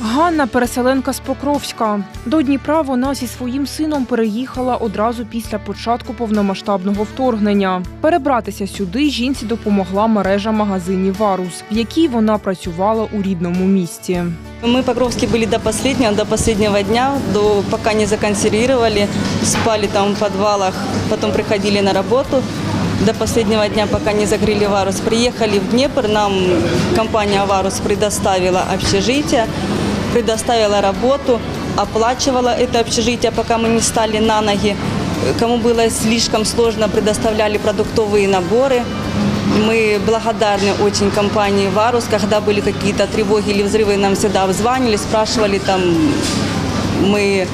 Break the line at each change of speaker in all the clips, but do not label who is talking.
Ганна переселенка з Покровська. До Дніпра вона зі своїм сином переїхала одразу після початку повномасштабного вторгнення. Перебратися сюди жінці допомогла мережа магазинів Варус, в якій вона працювала у рідному місті.
Мы по-кровски были до последнего, до последнего дня, до, пока не законсервировали, спали там в подвалах, потом приходили на работу. До последнего дня, пока не закрыли Варус. Приехали в Днепр, нам компания Варус предоставила общежитие, предоставила работу, оплачивала это общежитие, пока мы не стали на ноги. Кому было слишком сложно, предоставляли продуктовые наборы. Мы благодарны очень компании «Варус». Когда были какие-то тревоги или взрывы, нам всегда звонили, спрашивали там, мы,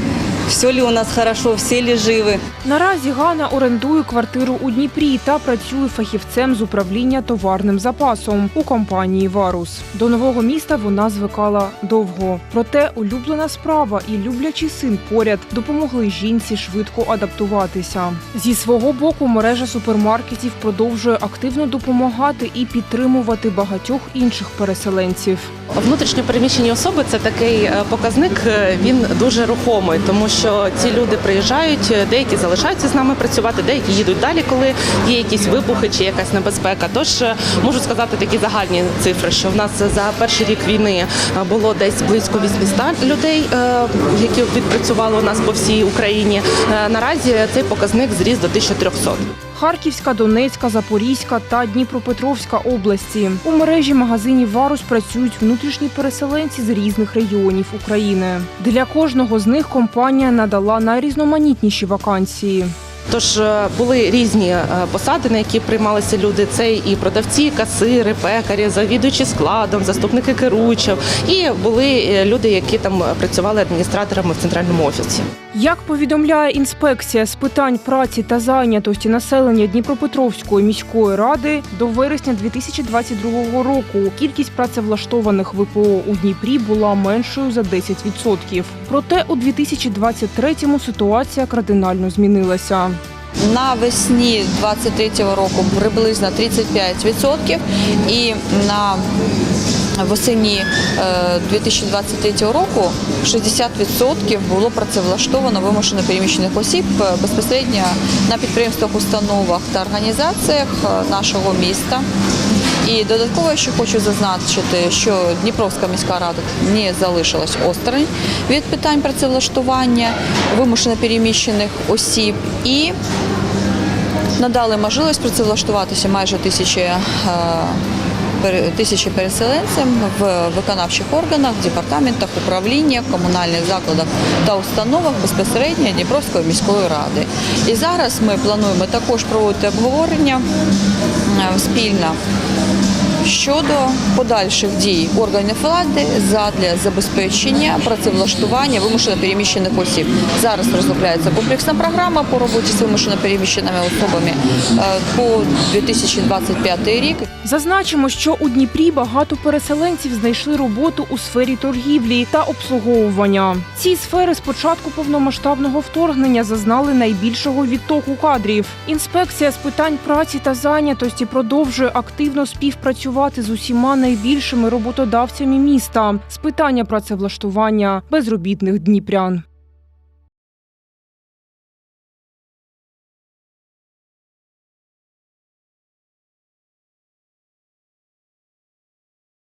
все ли у нас хорошо, все ли живы.
Наразі Ганна орендує квартиру у Дніпрі та працює фахівцем з управління товарним запасом у компанії Варус. До нового міста вона звикала довго. Проте улюблена справа і люблячий син поряд допомогли жінці швидко адаптуватися. Зі свого боку мережа супермаркетів продовжує активно допомагати і підтримувати багатьох інших переселенців.
Внутрішньо переміщені особи це такий е, показник. е, Він дуже рухомий, тому що ці люди приїжджають, деякі залишаються з нами працювати, деякі їдуть далі, коли є якісь вибухи чи якась небезпека. Тож е, можу сказати такі загальні цифри, що в нас за перший рік війни е, було десь близько 800 людей, е, які відпрацювали у нас по всій Україні. Наразі цей показник зріс до 1300.
Харківська, Донецька, Запорізька та Дніпропетровська області. У мережі магазинів Варус працюють внутрішні переселенці з різних регіонів України. Для кожного з них компанія надала найрізноманітніші вакансії.
Тож е, були різні е, посади, на які приймалися люди. Це і продавці, касири, пекарі, завідуючі складом, заступники керуючих. І були е, люди, які там працювали адміністраторами в центральному офісі.
Як повідомляє інспекція з питань праці та зайнятості населення Дніпропетровської міської ради, до вересня 2022 року кількість працевлаштованих ВПО у Дніпрі була меншою за 10%. Проте у 2023-му ситуація кардинально змінилася.
Навесні 23-го року приблизно 35% і на восені е, 2023 року 60% було працевлаштовано вимушено переміщених осіб е, безпосередньо на підприємствах, установах та організаціях е, нашого міста. І додатково ще хочу зазначити, що Дніпровська міська рада не залишилась осторонь від питань працевлаштування вимушено переміщених осіб і надали можливість працевлаштуватися майже тисячі, е, тисячі переселенцям в виконавчих органах, департаментах, управліннях, комунальних закладах та установах безпосередньо Дніпровської міської ради. І зараз ми плануємо також проводити обговорення спільно щодо подальших дій органів влади задля забезпечення працевлаштування вимушено переміщених осіб. Зараз розробляється комплексна програма по роботі з вимушено переміщеними особами е, по 2025 рік.
Зазначимо, що у Дніпрі багато переселенців знайшли роботу у сфері торгівлі та обслуговування. Ці сфери з початку повномасштабного вторгнення зазнали найбільшого відтоку кадрів. Інспекція з питань праці та зайнятості продовжує активно співпрацювати з усіма найбільшими роботодавцями міста з питання працевлаштування безробітних дніпрян.